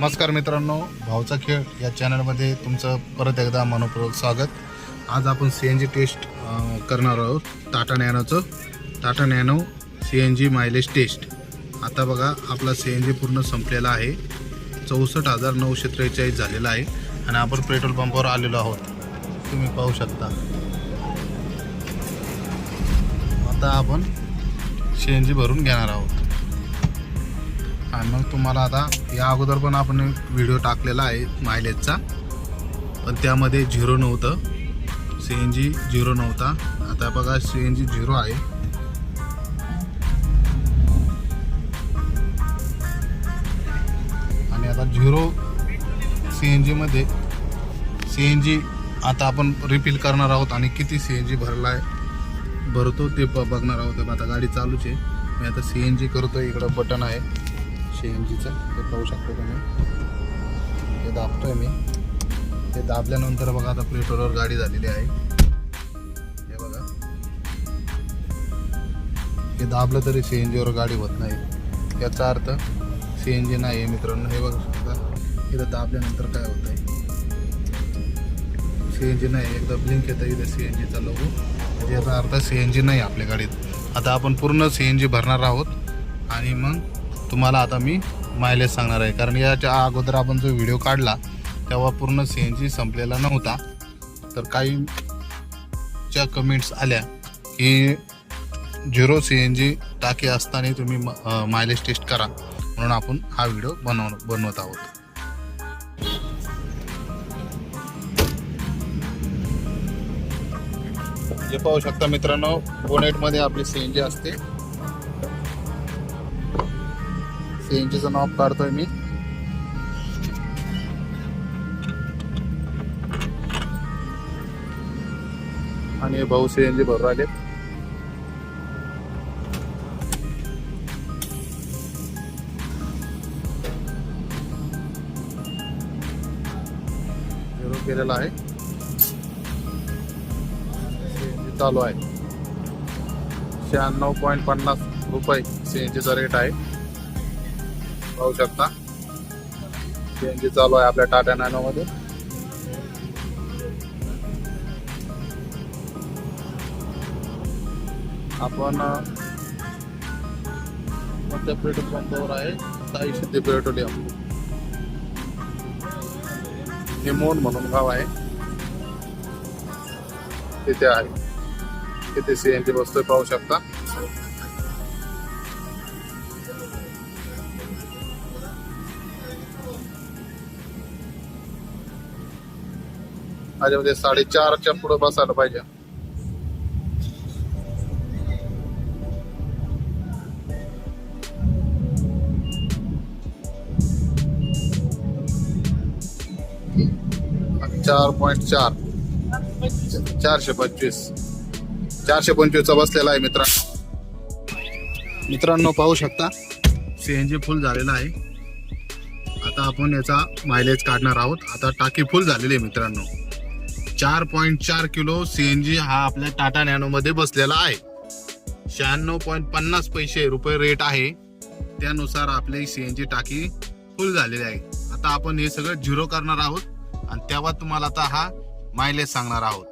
नमस्कार मित्रांनो भाऊचा खेळ या चॅनलमध्ये तुमचं परत एकदा मनपूर्वक स्वागत. आज आपण सी एन जी टेस्ट करणार आहोत Tata नॅनोचं. Tata Nano C N G mileage test आता बघा आपला सी एन जी पूर्ण संपलेला आहे. चौसष्ट हजार नऊशे त्रेचाळीस झालेला आहे आणि आपण पेट्रोल पंपावर आलेलो आहोत. तुम्ही पाहू शकता. आता आपण सी एन जी भरून घेणार आहोत. आणि मग तुम्हाला आता या अगोदर पण आपण एक व्हिडिओ टाकलेला आहे मायलेजचा पण त्यामध्ये झिरो नव्हतं. सी एन जी झिरो नव्हता. आता बघा सी एन जी झिरो आहे. आणि आता झिरो सी एन जीमध्ये सी एन जी आता आपण रिफिल करणार आहोत आणि किती सी एन जी भरला आहे भरतो ते ब बघणार आहोत. आता गाडी चालूच आहे. मी आता सी एन जी करतो इकडं बटन आहे. सी एन जीचं ते पाहू शकतो तुम्ही. ते दाबतोय मी. ते दाबल्यानंतर बघा आता प्लेटोरवर गाडी झालेली आहे. हे बघा. हे दाबलं तरी सी एन जीवर गाडी होत नाही. याचा अर्थ सी एन जी नाही आहे मित्रांनो. हे बघू शकता. इथं दाबल्यानंतर काय होत आहे सी एन जी नाही एकदा ब्लिंक येतं इथं सी एन जीचा लोगो म्हणजे याचा अर्थ सी एन जी नाही आपल्या गाडीत. आता आपण पूर्ण सी एन जी भरणार आहोत. आणि मग तुम्हाला आता मी मायलेज सांगणार आहे. कारण याच्या अगोदर आपण जो व्हिडिओ काढला तेव्हा पूर्ण सी एन जी संपलेला नव्हता. तर काहीच्या कमेंट्स आल्या की झिरो सी एन जी टाकी असताना तुम्ही मायलेज टेस्ट करा. म्हणून आपण हा व्हिडिओ बनव बनवत आहोत. जे पाहू शकता मित्रांनो बोनेटमध्ये आपली सी एन जी असते. सीएनजीचं नाव काढतोय मी आणि हे भाऊ सीएनजी भरू आले झिरो केलेला आहे सीएनजी चालू आहे शहाण्णव पॉईंट पन्नास रुपये सीएनजीचा रेट आहे पाहू शकता. सीएनजी चालू आहे आपल्या टाटा नॅनो मध्ये. आपण कोणत्या पेट्रोल पंपावर आहे? साई सिद्धी पेट्रोलियम हे मोन म्हणून गाव आहे. तिथे आहे. तिथे सीएनजी बसतोय पाहू शकता. माझ्यामध्ये साडेचारच्या पुढे बसायला पाहिजे. चार पॉईंट चार. चारशे पंचवीस. चारशे पंचवीसचा बसलेला आहे मित्रांनो. मित्रांनो पाहू शकता सीएनजी फुल झालेला आहे. आता आपण याचा मायलेज काढणार आहोत. आता टाकी फुल झालेली आहे मित्रांनो. चार पॉईंट चार किलो सीएनजी हा आपल्या टाटा नॅनो मध्ये बसलेला आहे. शहाण्णव पॉईंट पन्नास पैसे रुपये रेट आहे. त्यानुसार आपली सीएनजी टाकी फुल झालेली आहे. आता आपण हे सगळं झिरो करणार आहोत आणि तेव्हा तुम्हाला आता हा मायलेज सांगणार आहोत.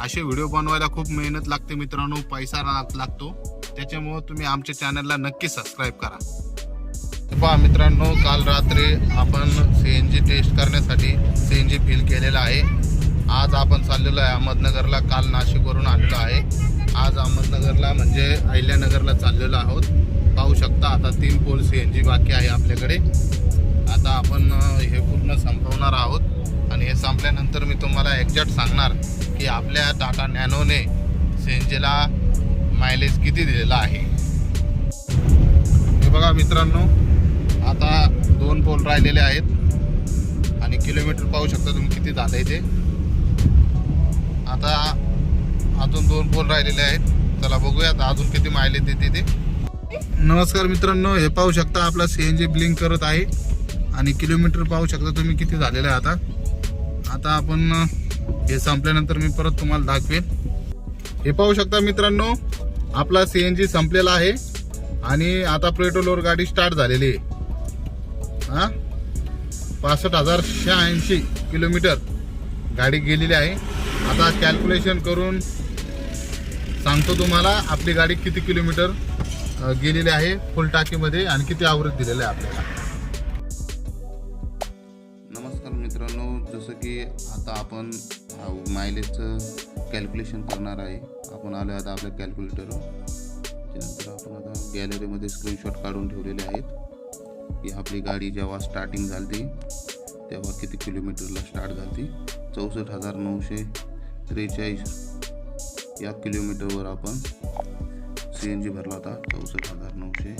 असे व्हिडिओ बनवायला खूप मेहनत लागते मित्रांनो पैसा लागतो. त्याच्यामुळे तुम्ही आमच्या चॅनलला नक्की सबस्क्राईब करा. पहा मित्रांनो काल रात्री आपण सी एन जी टेस्ट करण्यासाठी सी एन जी फिल केलेलं आहे. आज आपण चाललेलो आहे अहमदनगरला. काल नाशिकवरून आलेलो आहे. आज अहमदनगरला म्हणजे अहिल्यानगरला चाललेलो आहोत. पाहू शकता आता तीन पोल सी एन जी बाकी आहे आपल्याकडे. आता आपण हे पूर्ण संपवणार आहोत. आणि हे संपल्यानंतर मी तुम्हाला एक्झॅक्ट सांगणार की आपल्या टाटा नॅनोने सी एन जीला मायलेज किती दिलेला आहे. हे बघा मित्रांनो आता दोन पोल राहिलेले आहेत. आणि किलोमीटर पाहू शकता तुम्ही किती झालं आहे ते. आता अजून दोन पोल राहिलेले आहेत. चला बघूयात अजून किती मायलेज देते ते नमस्कार मित्रांनो हे पाहू शकता आपला सी एन जी ब्लिंक करत आहे. आणि किलोमीटर पाहू शकता तुम्ही किती झालेलं आहे आता. आता आपण हे संपल्यानंतर मी परत तुम्हाला दाखवेन. हे पाहू शकता मित्रांनो आपला सी एन जी संपलेला आहे. आणि आता पेट्रोलवर गाडी स्टार्ट झालेली आहे. हा? पासष्ट हजार शहाऐंशी किलोमीटर गाडी गेलेली आहे. आता कॅल्क्युलेशन करून सांगतो तुम्हाला आपली गाडी किती किलोमीटर गेलेली आहे फुल टाकीमध्ये आणि किती आवृत्त दिलेलं आहे आपल्याला. नमस्कार मित्रांनो जसं की आता आपण मायलेजचं कॅल्क्युलेशन करणार आहे. आपण आलो आता आपल्या कॅल्क्युलेटरवर त्यानंतर आपण आता गॅलरीमध्ये स्क्रीनशॉट काढून ठेवलेले आहेत. की आपली गाडी जेव्हा स्टार्टिंग झाली तेव्हा किती किलोमीटरला स्टार्ट झाली चौसष्ट हजार नऊशे त्रेचाळीस या किलोमीटरवर आपण सी एन जी भरला होता. चौसष्ट हजार नऊशे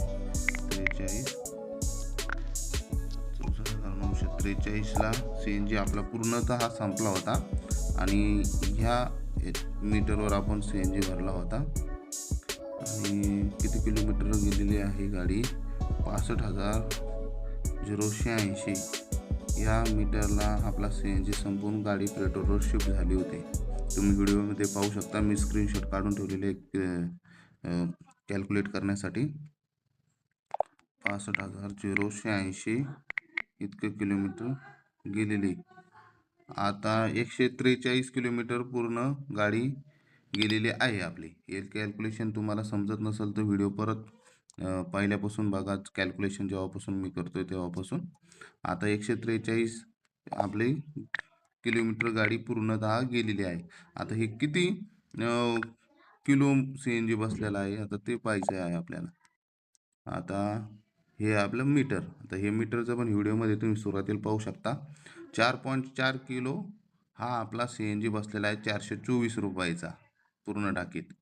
त्रेचाळीस. चौसष्ट हजार नऊशे त्रेचाळीसला सी एन जी आपला पूर्णतः संपला होता. आणि ह्या मीटरवर आपण सी एन जी भरला होता. आणि किती किलोमीटर गेलेली आहे गाडी? पासष्ट हजार झिरोशे ऐंशी. या मीटरला आपला सी एन जी संपून गाडी पेट्रोलवर शिफ्ट झाली होती. तुम्ही व्हिडिओमध्ये पाहू शकता. मी स्क्रीनशॉट काढून ठेवलेले कॅल्क्युलेट करण्यासाठी. पासष्ट हजार झिरो शहाऐंशी इतके किलोमीटर गेलेली. आता एकशे त्रेचाळीस किलोमीटर पूर्ण गाडी गेलेली आहे आपली. हे कॅल्क्युलेशन तुम्हाला समजत नसेल तर व्हिडिओ परत पहिल्यापासून बघा. कॅल्क्युलेशन जेव्हापासून मी करतोय तेव्हापासून. आता एकशे त्रेचाळीस आपली किलोमीटर गाडी पूर्णतः गेलेली आहे. आता हे किती किलो सी एन जी बसलेला आहे? आता ते पाहिजे आहे आपल्याला. आता हे आपलं मीटर. आता हे मीटरचं पण व्हिडिओमध्ये तुम्ही सुरुवातीला पाहू शकता. चार पॉईंट चार किलो हा आपला सी एन जी बसलेला आहे चारशे चोवीस रुपयाचा पूर्ण टाकीत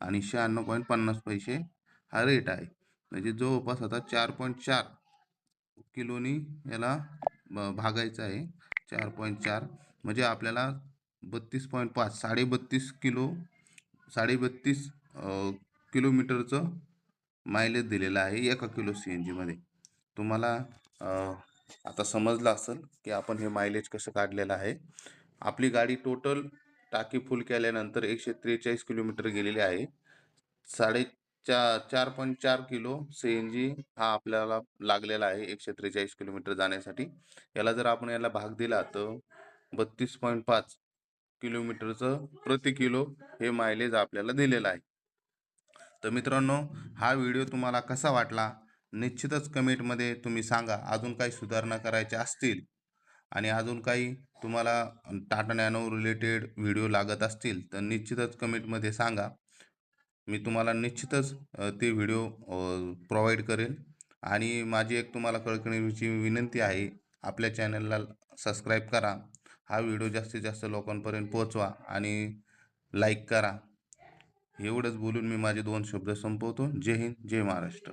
आणि शहाण्णव पॉईंट पन्नास पैसे हा रेट आहे. म्हणजे जवळपास आता चार पॉईंट चार किलोनी याला भागायचं आहे. चार पॉईंट चार म्हणजे आपल्याला बत्तीस पॉईंट पाच साडे बत्तीस किलो साडे बत्तीस किलोमीटरचं मायलेज दिलेलं आहे एका किलो सी एन जीमध्ये तुम्हाला आता समजलं असेल की आपण हे मायलेज कसं काढलेलं आहे. आपली गाडी टोटल टाकी फुल केल्यानंतर एकशे त्रेचाळीस किलोमीटर गेलेली आहे. साडे चा चार पॉईंट चार किलो सी एन जी हा आपल्याला लागलेला आहे एकशे त्रेचाळीस किलोमीटर जाण्यासाठी. याला जर आपण याला भाग दिला तर बत्तीस पॉईंट पाच किलोमीटरचं प्रति किलो हे मायलेज आपल्याला दिलेलं आहे. तर मित्रांनो हा व्हिडिओ तुम्हाला कसा वाटला? निश्चितच कमेंटमध्ये तुम्ही सांगा. अजून काही सुधारणा करायच्या असतील आणि अजून काही तुम्हाला टाटा नॅनो रिलेटेड व्हिडिओ लागत असतील तर निश्चितच कमेंटमध्ये सांगा. मी तुम्हाला निश्चितच ते व्हिडिओ प्रोव्हाइड करेल आणि माझी एक तुम्हाला कळकळीची विनंती आहे आपल्या चॅनलला सबस्क्राईब करा. हा व्हिडिओ जास्तीत जास्त लोकांपर्यंत पोहोचवा आणि लाईक करा. एवढंच बोलून मी माझे दोन शब्द संपवतो. जय हिंद जय महाराष्ट्र.